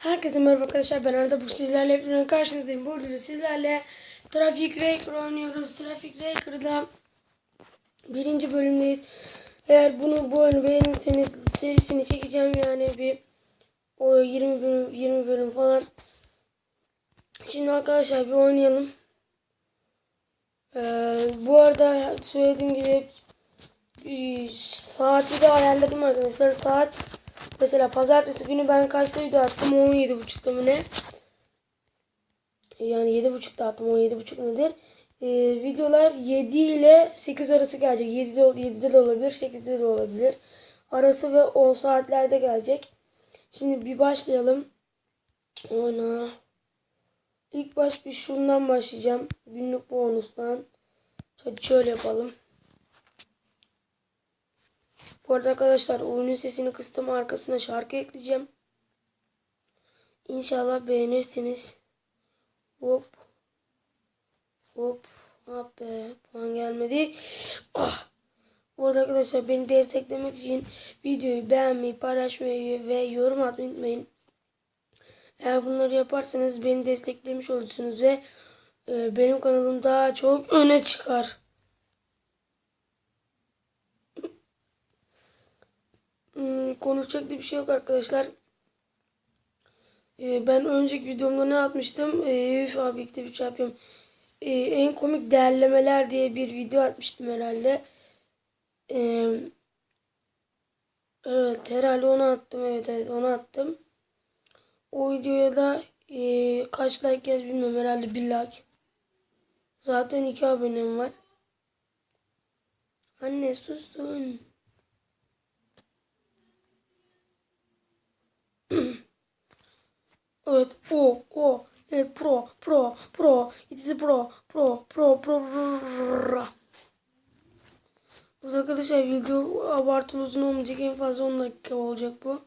Herkese merhaba arkadaşlar ben Arda bu sizlerle hepinizin karşınızdayım. Burada da sizlerle Traffic Racer oynuyoruz. Traffic Racer'da birinci bölümdeyiz. Eğer bunu bu oyunu beğenirseniz serisini çekeceğim yani bir o 20 bölüm 20 bölüm falan. Şimdi arkadaşlar bir oynayalım. Ee, bu arada söylediğim gibi saati de ayarladım arkadaşlar. Saat Mesela pazartesi günü ben kaçta video attım? 17.30'da mı ne? Yani 7.30'da attım. 17.30 nedir? Ee, videolar 7 ile 8 arası gelecek. 7'de, 7'de de olabilir, 8'de de olabilir. Arası ve o saatlerde gelecek. Şimdi bir başlayalım. Ona. İlk baş bir şundan başlayacağım. Günlük bonustan. Hadi şöyle yapalım. Bu arada arkadaşlar oyunun sesini kıstım arkasına şarkı ekleyeceğim. İnşallah beğenirsiniz. Hop. Hop. Ah be. Puan gelmedi. Ah. Bu arada arkadaşlar beni desteklemek için videoyu beğenmeyi, paylaşmayı ve yorum atmayı unutmayın. Eğer bunları yaparsanız beni desteklemiş olursunuz ve e, benim kanalım daha çok öne çıkar. Hmm, konuşacak bir şey yok arkadaşlar. Ee, ben önceki videomda ne atmıştım? Ee, üf abi işte bir şey yapıyorum. Ee, en komik değerlemeler diye bir video atmıştım herhalde. Ee, evet herhalde onu attım. Evet evet onu attım. O videoya da e, kaç like geldi bilmiyorum herhalde bir like. Zaten iki abonem var. Anne susun. Evet o o evet pro pro pro it is pro pro pro pro pro Bu arkadaşlar video abartılı uzun olmayacak en fazla 10 dakika olacak bu.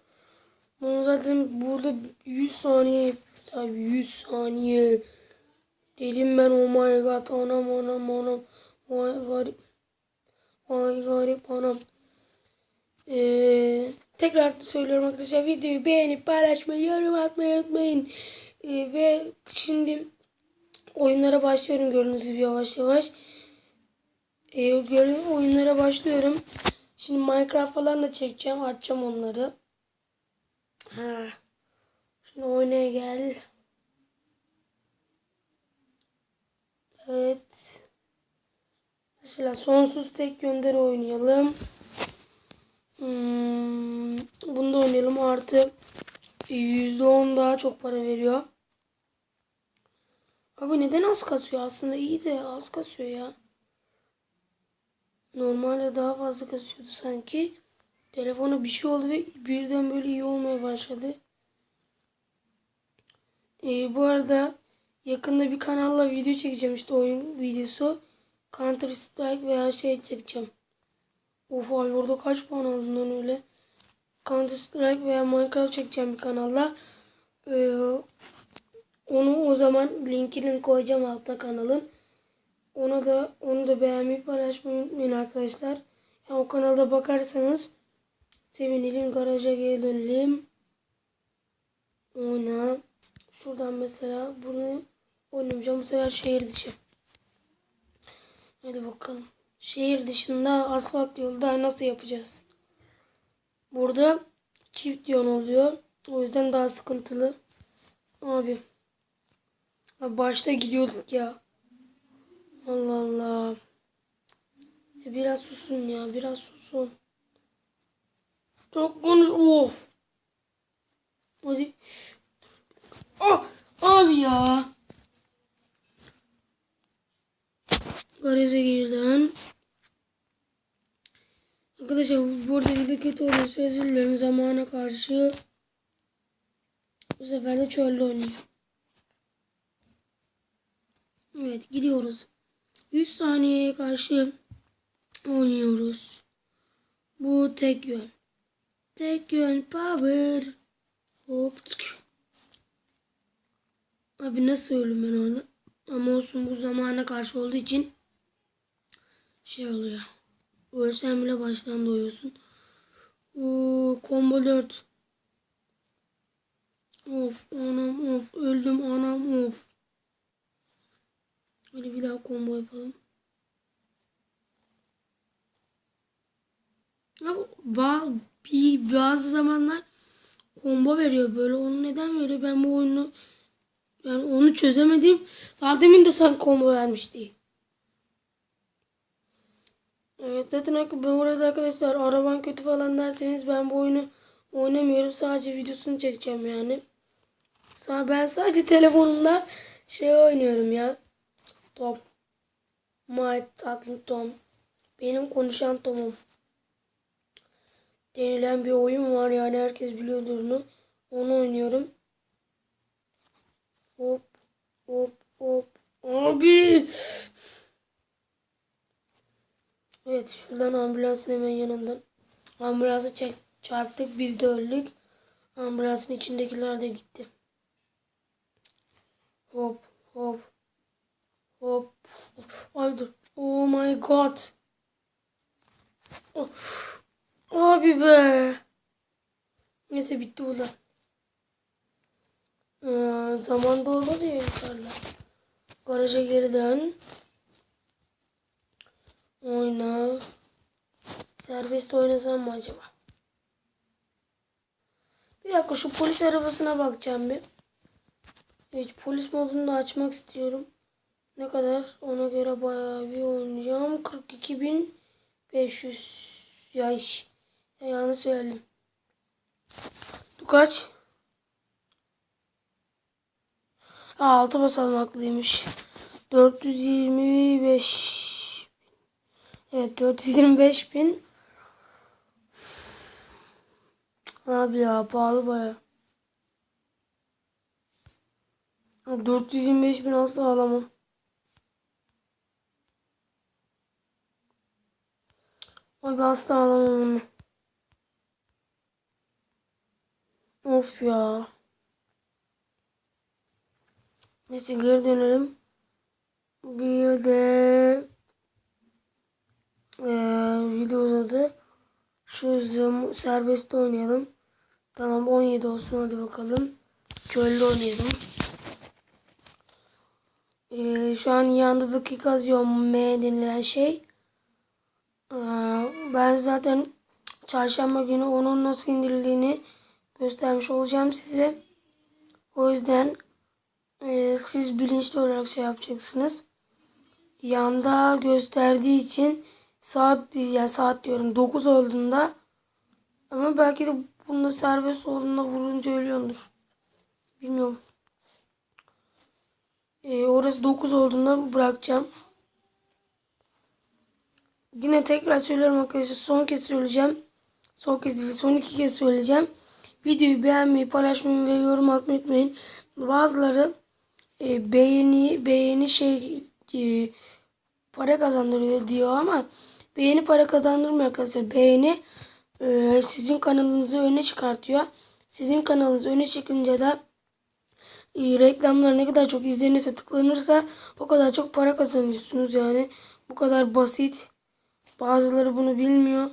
Bunu zaten burada 100 saniye tabi 100 saniye. Dedim ben oh my god anam anam anam vay garip vay garip anam. Ee, tekrar söylüyorum arkadaşlar videoyu beğenip paylaşmayı, yorum atmayı unutmayın. Ee, ve şimdi oyunlara başlıyorum gördüğünüz gibi yavaş yavaş. Ee, gördüğünüz oyunlara başlıyorum. Şimdi Minecraft falan da çekeceğim. Açacağım onları. Ha. Şimdi oynaya gel. Evet. Mesela sonsuz tek gönderi oynayalım. Hmm, bunu da oynayalım. Artı %10 daha çok para veriyor. Abi neden az kasıyor? Aslında iyi de az kasıyor ya. Normalde daha fazla kasıyordu sanki. Telefona bir şey oldu ve birden böyle iyi olmaya başladı. Ee, bu arada yakında bir kanalla video çekeceğim işte oyun videosu. Counter Strike veya şey çekeceğim. Of abi orada kaç puan aldın lan öyle. Counter Strike veya Minecraft çekeceğim bir kanalla. Ee, onu o zaman linkini koyacağım altta kanalın. Ona da onu da beğenmeyi paylaşmayı unutmayın arkadaşlar. Yani o kanalda bakarsanız sevinirim. Garaja geri dönelim. Oyna. Şuradan mesela bunu oynamayacağım. Bu sefer şehir dışı. Hadi bakalım. Şehir dışında asfalt yolda nasıl yapacağız? Burada çift yön oluyor. O yüzden daha sıkıntılı. Abi. Başta gidiyorduk ya. Allah Allah. Biraz susun ya. Biraz susun. Çok konuş. Of. Hadi. Ah. Abi ya. Garaja girden. Arkadaşlar burada video kötü oluyorsa özür dilerim zamana karşı. Bu sefer de çölde oynuyor. Evet gidiyoruz. 100 saniyeye karşı oynuyoruz. Bu tek yön. Tek yön power. Hop. Abi nasıl öldüm ben orada? Ama olsun bu zamana karşı olduğu için şey oluyor. Ölsen bile baştan doyuyorsun. Oo, combo 4. Of anam of öldüm anam of. Hadi bir daha combo yapalım. Ya ba- bir, bazı zamanlar combo veriyor böyle. Onu neden veriyor? Ben bu oyunu yani onu çözemedim. Daha demin de sen combo vermişti. Evet zaten ben burada arkadaşlar araban kötü falan derseniz ben bu oyunu oynamıyorum. Sadece videosunu çekeceğim yani. Ben sadece telefonumda şey oynuyorum ya. Top. My tatlı Tom. Benim konuşan Tom'um. Denilen bir oyun var yani herkes biliyordur onu. Onu oynuyorum. Hop hop hop. Abi. Evet şuradan ambulansın hemen yanından. Ambulansı çek, çarptık biz de öldük. Ambulansın içindekiler de gitti. Hop hop. Hop. Ay dur. Oh my god. Of. Abi be. Neyse bitti bu da. Ee, zaman doldu diye yukarıda. Garaja geri dön. Oyna. Serbest oynasam mı acaba? Bir dakika şu polis arabasına bakacağım bir. Evet polis modunu da açmak istiyorum. Ne kadar? Ona göre bayağı bir oynayacağım. 42.500 ya iş. Ya yanlış söyledim. Bu kaç? Ha, 6 basamaklıymış. 425 Evet 425 bin. Abi ya pahalı baya. 425 bin asla alamam. Ay ben asla alamam onu. Of ya. Neyse geri dönelim. Bir de ee, video uzadı. Şu zoom serbest oynayalım. Tamam 17 olsun hadi bakalım. Çölde oynayalım. Ee, şu an yanında dakika yazıyor M denilen şey. Ee, ben zaten çarşamba günü onun nasıl indirildiğini göstermiş olacağım size. O yüzden e, siz bilinçli olarak şey yapacaksınız. Yanda gösterdiği için saat yani saat diyorum 9 olduğunda ama belki de bunda serbest olduğunda vurunca ölüyordur. Bilmiyorum. Ee, orası 9 olduğunda bırakacağım. Yine tekrar söylüyorum arkadaşlar. Son kez söyleyeceğim. Son kez değil, son iki kez söyleyeceğim. Videoyu beğenmeyi, paylaşmayı ve yorum atmayı unutmayın. Bazıları e, beğeni beğeni şey e, para kazandırıyor diyor ama beğeni para kazandırmıyor arkadaşlar. Beğeni e, sizin kanalınızı öne çıkartıyor. Sizin kanalınız öne çıkınca da e, reklamlar ne kadar çok izlenirse tıklanırsa o kadar çok para kazanıyorsunuz yani. Bu kadar basit. Bazıları bunu bilmiyor.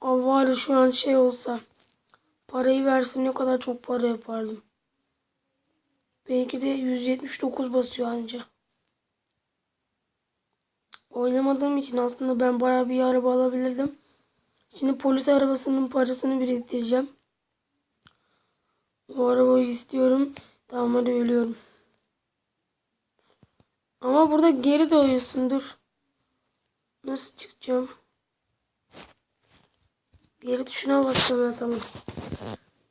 Ama şu an şey olsa parayı versin ne kadar çok para yapardım. Benimki de 179 basıyor anca. Oynamadığım için aslında ben baya bir araba alabilirdim. Şimdi polis arabasının parasını biriktireceğim. O arabayı istiyorum. Tamam hadi ölüyorum. Ama burada geri doğuyorsun dur. Nasıl çıkacağım? Geri tuşuna bassam ya tamam.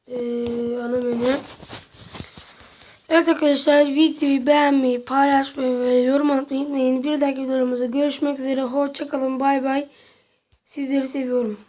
Ee, ana menü. Evet arkadaşlar videoyu beğenmeyi, paylaşmayı ve yorum atmayı unutmayın. Bir dahaki videolarımızda görüşmek üzere. Hoşçakalın. Bay bay. Sizleri seviyorum.